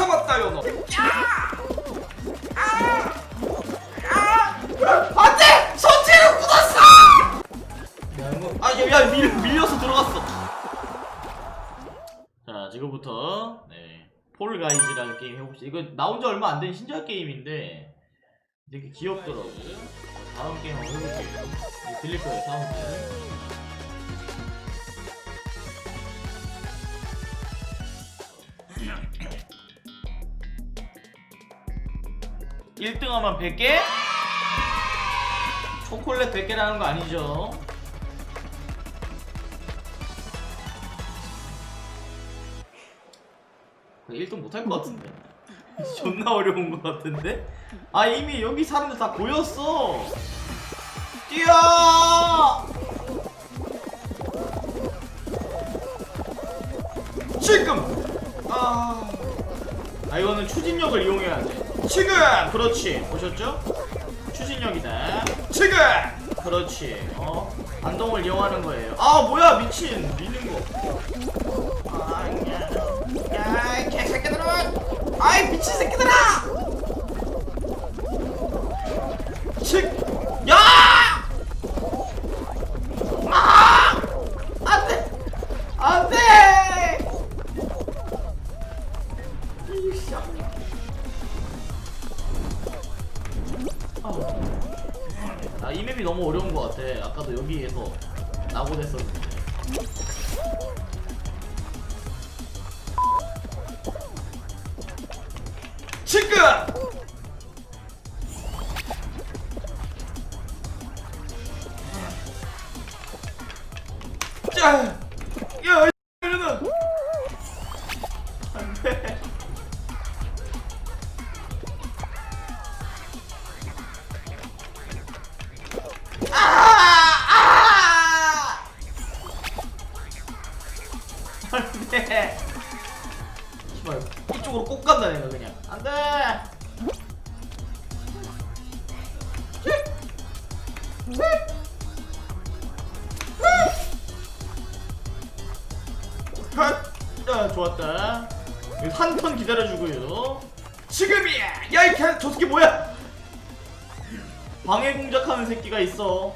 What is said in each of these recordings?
참았다요 너. 안돼! 선체를 묻었어! 야 이거 아야 밀 밀려서 들어갔어. 자 지금부터 네 폴가이즈라는 게임 해봅시다. 이거 나온 지 얼마 안 된 신작 게임인데 되게 귀엽더라고. 다음 게임 한번 해볼게요. 들릴 거예요 사운드. 1등하면 100개? 초콜릿 100개라는 거 아니죠? 그 1등 못할 것 같은데 존나 어려운 것 같은데? 아 이미 여기 사람들 다 보였어 뛰어! 지금! 아... 아 이거는 추진력을 이용해야 돼 지금! 그렇지 보셨죠? 추진력이다 지금! 그렇지 어? 안동을 이용하는 거예요 아 뭐야 미친 미는 거 아 야 야 이 개새끼들아 아이 미친 새끼들아 칙! 야! 아! 안 돼! 안 돼! 이씨. 아, 이 맵이 너무 어려운 것 같아. 아까도 여기에서 낙오됐었는데. 안돼. 자, 좋았다. 한 턴 기다려주고요. 지금이야. 야 이 개, 저 새끼 뭐야? 방해 공작하는 새끼가 있어.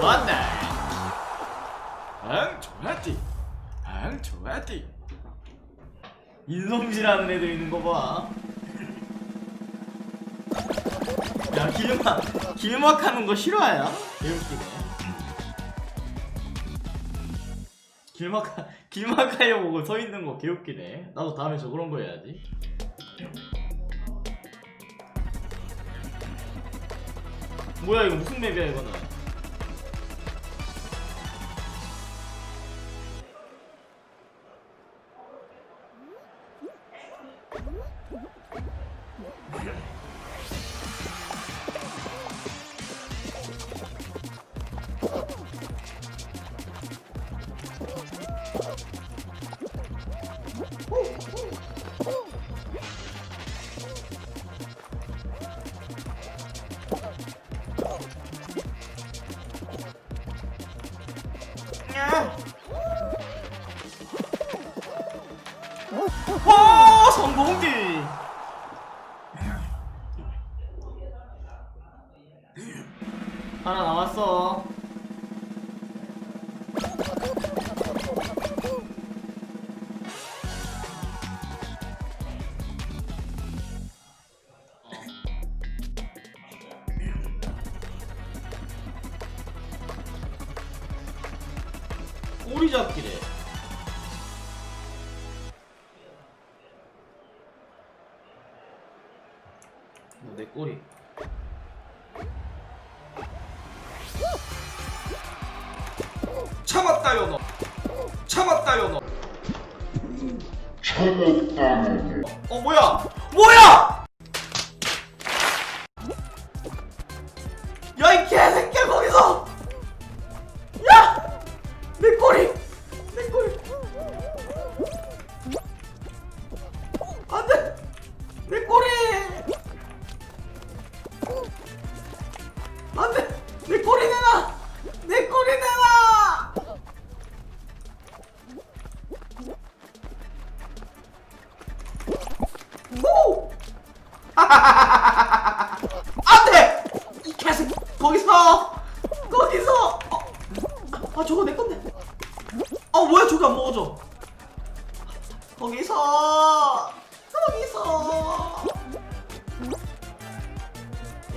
좋았네. 응, 좋았지. 응, 좋았지. 인성질하는 애들 있는 거 봐. 야, 길막, 길막 하는 거 싫어해요? 개웃기네. 길막, 길막 하려고 서 있는 거 개웃기네. 나도 다음에 저 그런 거 해야지. 뭐야 이거 무슨 맵이야 이거는 하나 남았어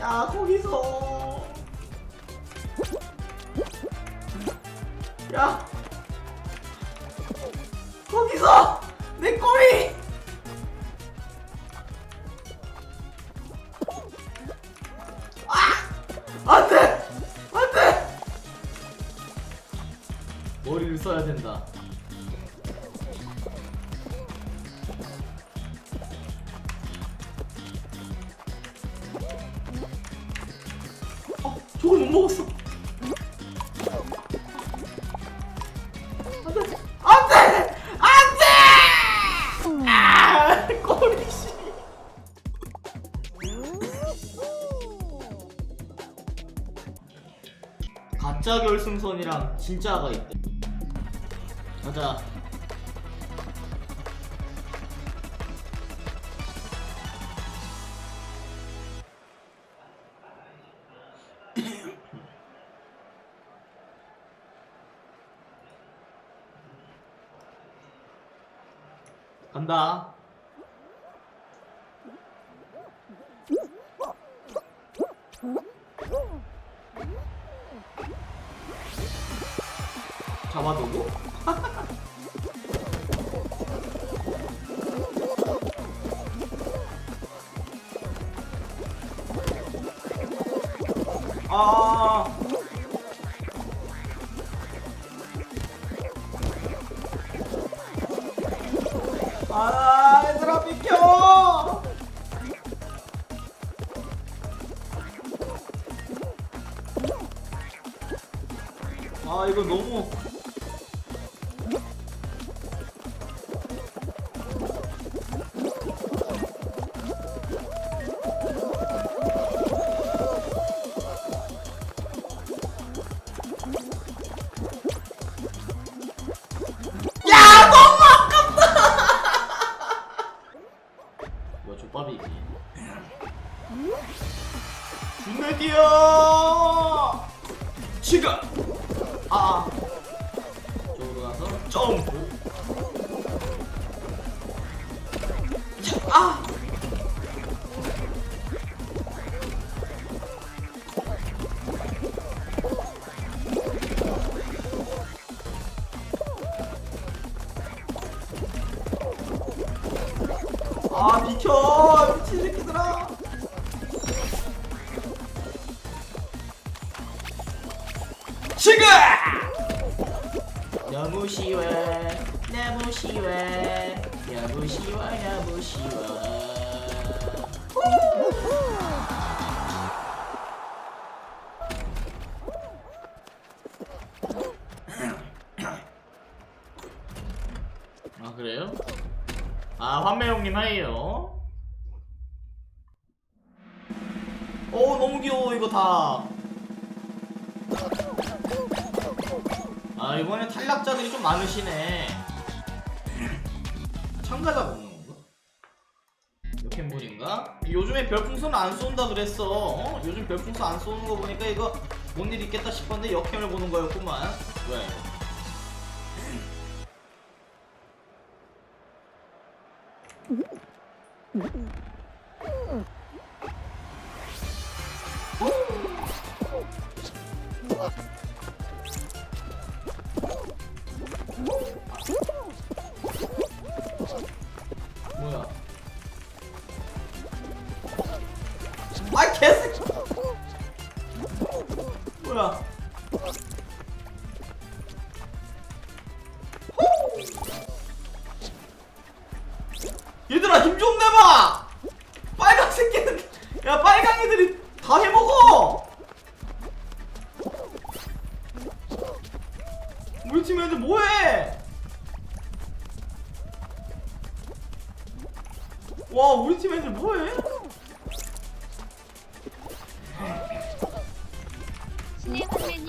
아, 야 거기서 야. 가짜 결승선이랑 진짜가 있대. 가자. 아. 존나 뛰어 지금. 사용이나 해요 오 너무 귀여워 이거 다 아, 이번에 탈락자들이 좀 많으시네 참가자 없는 건가? 캔분인가? 요즘에 별풍선 안 쏜다 그랬어 어? 요즘 별풍선 안 쏘는 거 보니까 이거 뭔 일 있겠다 싶었는데 역캠을 보는 거였구만 왜? fucking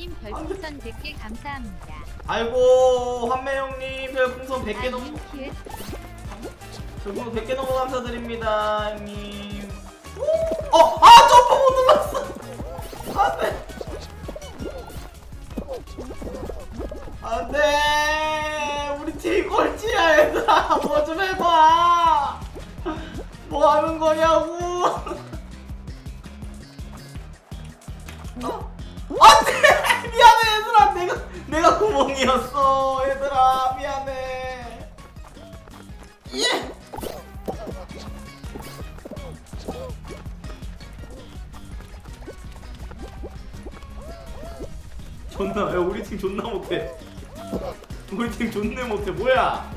형님 별풍선 100개 감사합니다. 아이고 환매 형님 별풍선 100개 너무 아, 별풍선 100개 너무 감사드립니다 형님. 어! 아! 점프 못 눌렀어! 안 돼! 안 돼! 우리 팀 꼴찌야 얘들아! 뭐 좀 해봐! 뭐 하는 거냐고! 존나 야 우리 팀 존나 못해. 우리 팀 존내 못해. 뭐야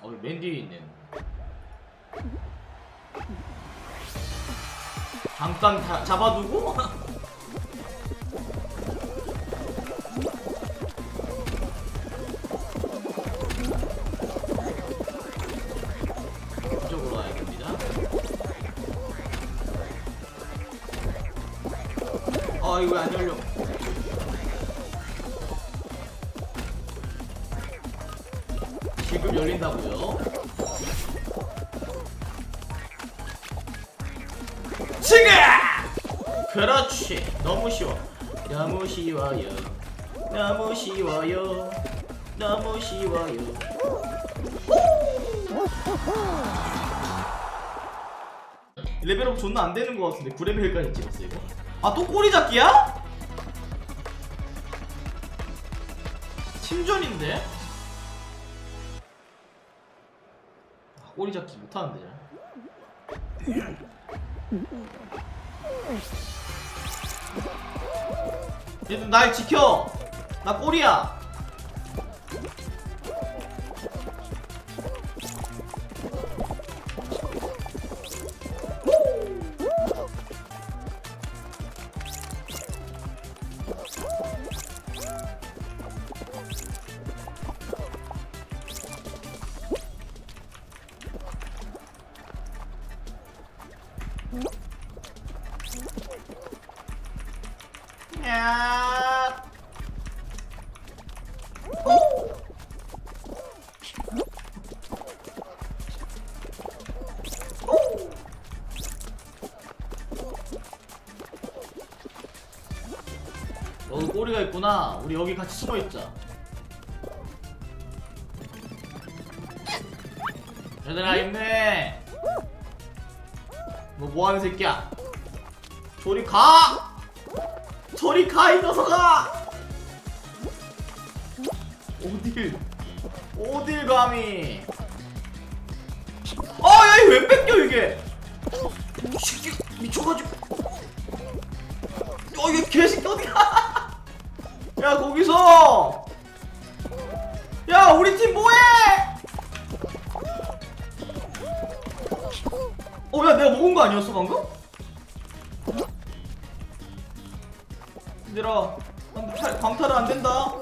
어, 맨 뒤에 있네. 잠깐 다, 잡아두고? 너무 쉬워 너무 쉬워요. 너무 쉬워요. 너무 쉬워요. 레벨업 존나 안 되는 것 같은데 9레벨까지 찍었어 이거? 아 또 꼬리 잡기야? 팀전인데? 아, 꼬리 잡기 못하는데 얘들 날 지켜. 나 꼬리야 야 있구나. 우리 여기 같이 숨어 있자. 얘들아 있네. 너 뭐하는 새끼야? 저리 가! 저리 가, 이 녀석아! 어딜, 어딜 감히. 아, 야, 이거 왜 뺏겨, 이게? 이 새끼, 미쳐가지고. 어, 이거 개새끼 어디가? 야, 거기서! 야, 우리 팀 뭐해? 어, 야, 내가 먹은 거 아니었어, 방금? 얘들아 광탈은 안 된다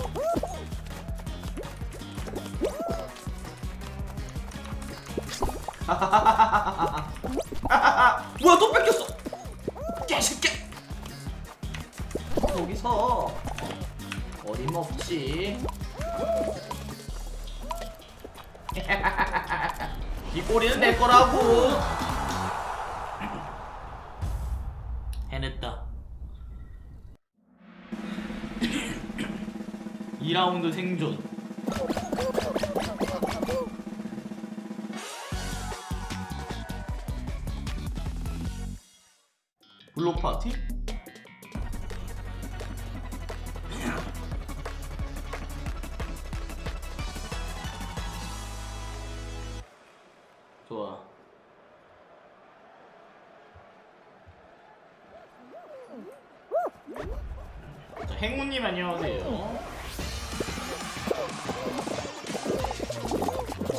뭐야 또 뺏겼어 개새끼 거기서 어림없지 이 꼬리는 내 거라고. 해냈다. 2라운드 생존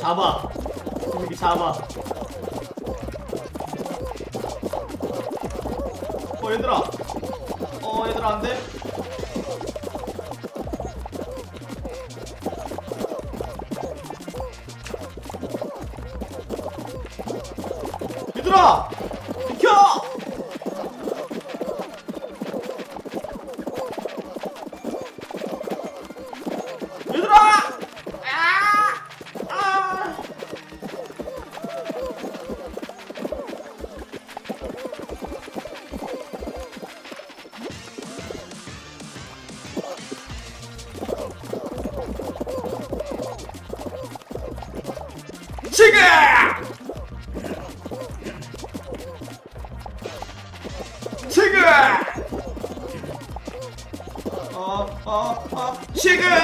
잡아. 여기 잡아. 어 얘들아. 어 얘들아 안 돼. 지금! 지금! 어, 어, 어, 지금!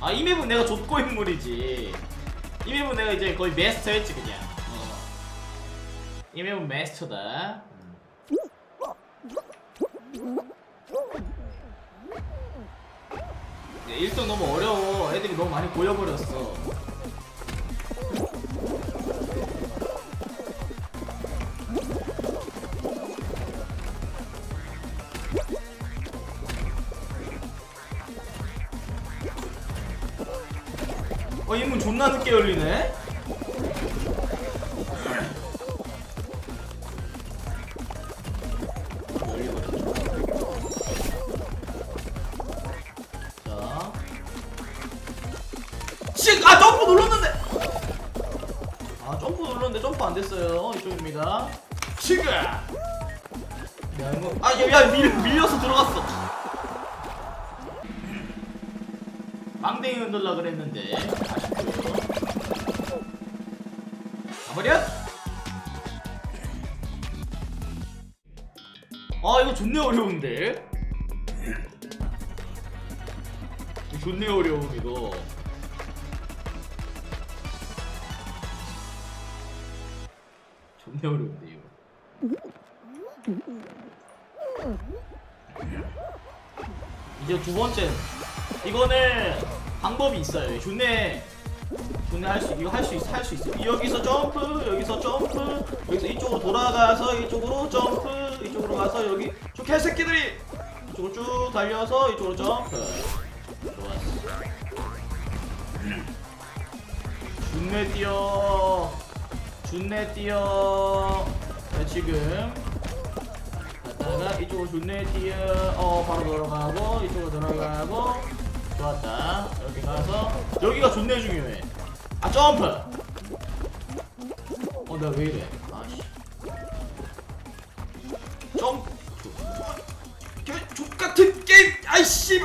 아 이 맵은 내가 족고 인물이지 이 맵은 내가 이제 거의 마스터였지 그냥 어. 이 맵은 마스터다 네, 일성 너무 어려워. 애들이 너무 많이 보여버렸어. 존나 늦게 열리네? 아 점프 눌렀는데! 아 점프 눌렀는데 점프 안 됐어요. 이쪽입니다. 지금! 야 이거 아 야, 야 밀, 밀려서 들어갔어. 빵댕이 흔들라 그랬는데 어려운데? 존내 어려움 이거. 존내 어려운데 이거. 이제 두 번째 이거는 방법이 있어요. 존내 존내 할수 이거 할 수 있어 할 수 있어. 여기서 점프 여기서 점프 여기서 이쪽으로 돌아가서 이쪽으로 점프 이쪽으로 가서 여기 저 개새끼들이 이쪽으로 쭉 달려서 이쪽으로 점프. 좋았어. 준내 뛰어 준내 뛰어 자, 지금 갔다가 이쪽으로 준내 뛰어 어 바로 돌아가고 이쪽으로 돌아가고 좋았다. 여기 가서. 여기가 존내 중요해. 아 점프! 어 내가 왜 이래? 아씨. 점프. 개 족같은 게임! 아이씨!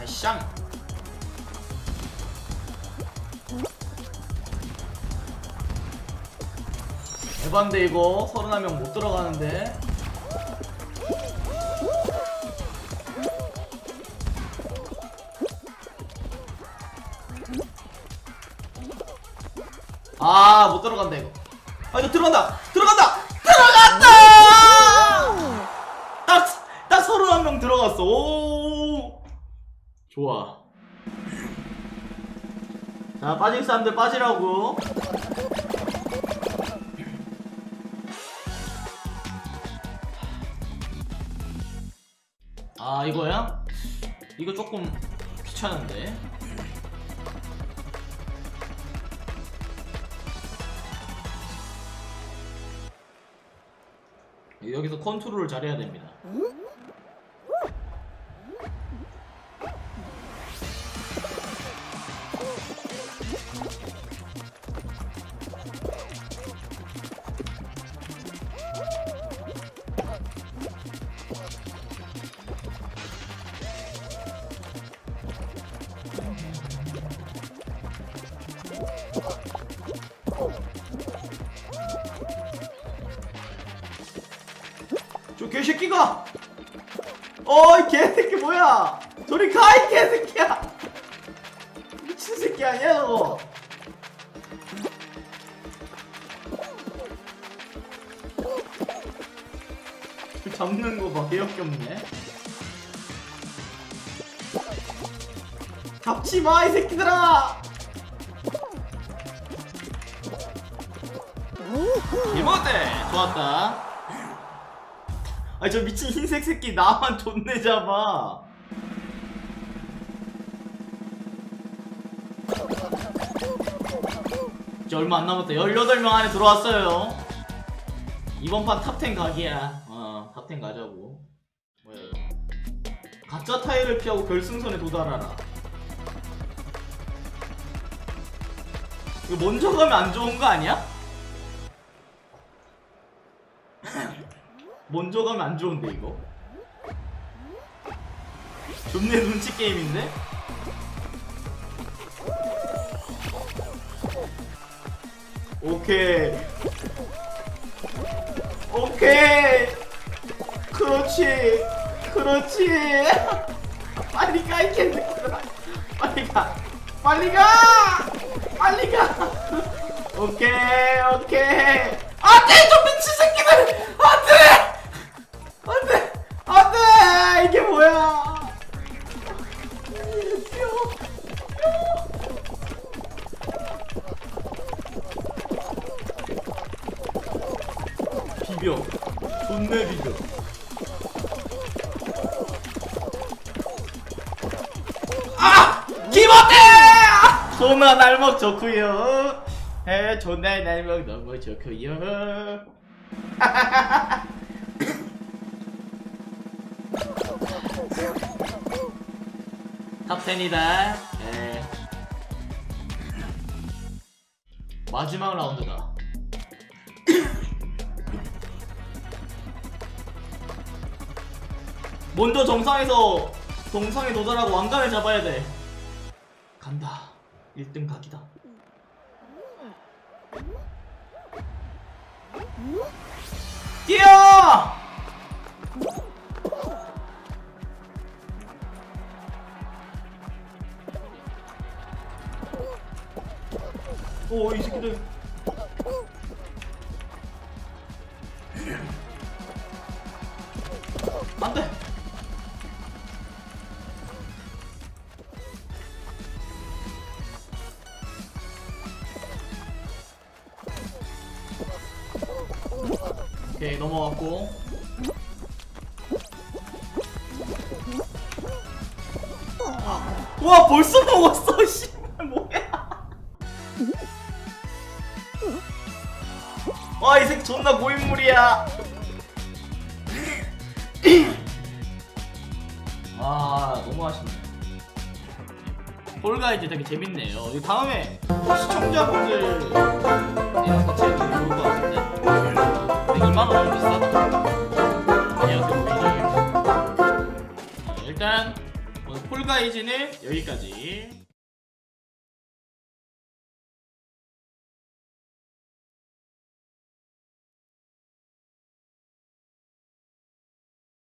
아이쌍 에반데 이거. 31명 못 들어가는데 사람들 빠지라고. 아 이거야? 이거 조금 귀찮은데. 여기서 컨트롤을 잘해야 됩니다 개새끼가! 어이 개새끼 뭐야! 저리 가이 개새끼야! 미친 새끼 아니야 저거! 잡는 거봐 개역겹네. 잡지 마 이 새끼들아! 이모대 좋았다 아니 저 미친 흰색 새끼 나만 존내 잡아. 이제 얼마 안 남았다. 18명 안에 들어왔어요. 이번 판 탑10 각이야. 어 탑10 가자고. 뭐야 가짜 타일을 피하고 결승선에 도달하라. 이거 먼저 가면 안 좋은 거 아니야? 먼저 가면 안 좋은데 이거? 존내 눈치 게임인데? 오케이. 오케이. 그렇지. 그렇지. 빨리 가이 개새끼들아 빨리 가. 빨리 가! 빨리 가! 오케이 오케이. 안돼 좀 미친 새끼들! 안돼 존나 날먹 좋구요. 에 존나 날먹 너무 좋구요. 탑10이다. 에. 마지막 라운드다. 먼저 정상에서 정상에 도달하고 왕관을 잡아야 돼. 간다. 1등 각이다. 뛰어! 오, 이 새끼들. 와 벌써 먹었어 씨발 뭐야? 와이 새끼 존나 고인물이야. 아 너무 아쉽네. 폴가이즈 되게 재밌네요. 이 다음에 시청자분들이랑 같이 해도 좋을 것 같은데? 2만원 너무 비싸다. 아니야 그럼 비정해 일단 오늘 폴가이즈는 여기까지